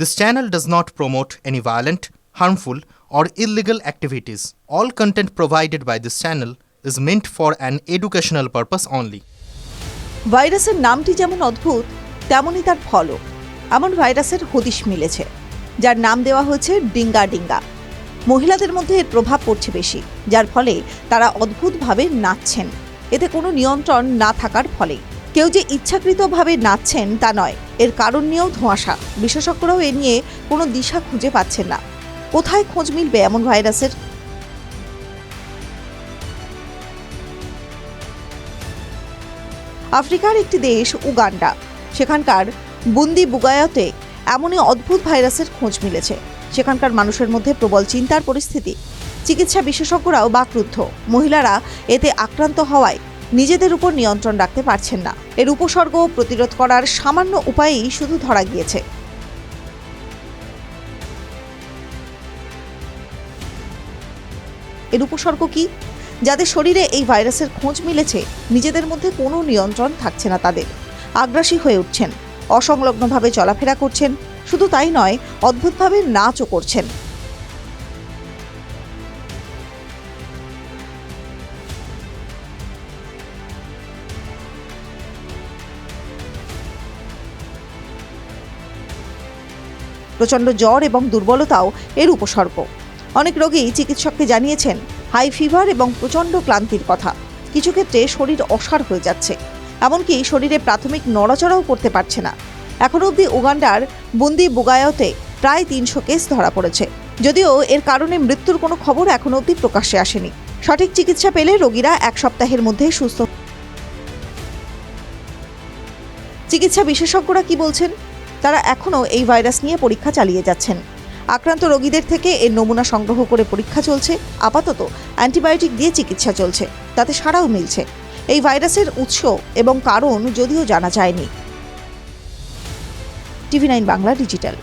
This channel does not promote any violent, harmful, or illegal activities. All content provided by this channel is meant for an educational purpose only. ভাইরাসের নামটি যেমন অদ্ভুত তেমনই তার ফলও এমন ভাইরাসের হদিশ মিলেছে যার নাম দেওয়া হয়েছে ডিঙ্গা ডিঙ্গা মহিলাদের মধ্যে এর প্রভাব পড়ছে বেশি যার ফলে তারা অদ্ভুতভাবে নাচছেন এতে কোনো নিয়ন্ত্রণ না থাকার ফলে কেউ যে ইচ্ছাকৃতভাবে নাচছেন তা নয়। এর কারণ নিয়েও ধোঁয়াশা। বিশেষজ্ঞরাও এ নিয়ে কোনো দিশা খুঁজে পাচ্ছেন না। কোথায় খোঁজ মিলবে এমন ভাইরাসের? আফ্রিকার একটি দেশ, উগান্ডা। সেখানকার বুন্দি বুগায়াতে এমনই অদ্ভুত ভাইরাসের খোঁজ মিলেছে। সেখানকার মানুষের মধ্যে প্রবল চিন্তার পরিস্থিতি। চিকিৎসা বিশেষজ্ঞরাও বাকরুদ্ধ। মহিলারা এতে আক্রান্ত হওয়ায় নিজেদের উপর নিয়ন্ত্রণ রাখতে পারছেন না। এর উপসর্গ প্রতিরোধ করার সামান্য উপায়েই শুধু ধরা গিয়েছে। এর উপসর্গ কি? যাদের শরীরে এই ভাইরাসের খোঁজ মিলেছে, নিজেদের মধ্যে কোনো নিয়ন্ত্রণ থাকছে না তাদের। আগ্রাসী হয়ে উঠছেন, অসংলগ্নভাবে চলাফেরা করছেন, শুধু তাই নয়, অদ্ভুতভাবে নাচও করছেন। প্রচণ্ড জ্বর এবং দুর্বলতাও এর উপসর্গ। অনেক রোগী চিকিৎসককে জানিয়েছেন, হাই ফিভার এবং প্রচণ্ড ক্লান্তির কথা। কিছু ক্ষেত্রে শরীর অসাড় হয়ে যাচ্ছে, এমনকি শরীরে প্রাথমিক নড়াচড়াও করতে পারছে না। এখনও অবধি উগান্ডার বন্দি বুগায়তে প্রায় তিনশো কেস ধরা পড়েছে, যদিও এর কারণে মৃত্যুর কোনো খবর এখনও অবধি প্রকাশ্যে আসেনি। সঠিক চিকিৎসা পেলে রোগীরা এক সপ্তাহের মধ্যে সুস্থ চিকিৎসা বিশেষজ্ঞরা কি বলছেন? তারা এখনও এই ভাইরাস নিয়ে পরীক্ষা চালিয়ে যাচ্ছেন। আক্রান্ত রোগীদের থেকে এর নমুনা সংগ্রহ করে পরীক্ষা চলছে। আপাতত অ্যান্টিবায়োটিক দিয়ে চিকিৎসা চলছে। তাতে সারাও মিলছে। এই ভাইরাসের উৎস এবং কারণ যদিও জানা যায়নি। TV nine Bangla digital.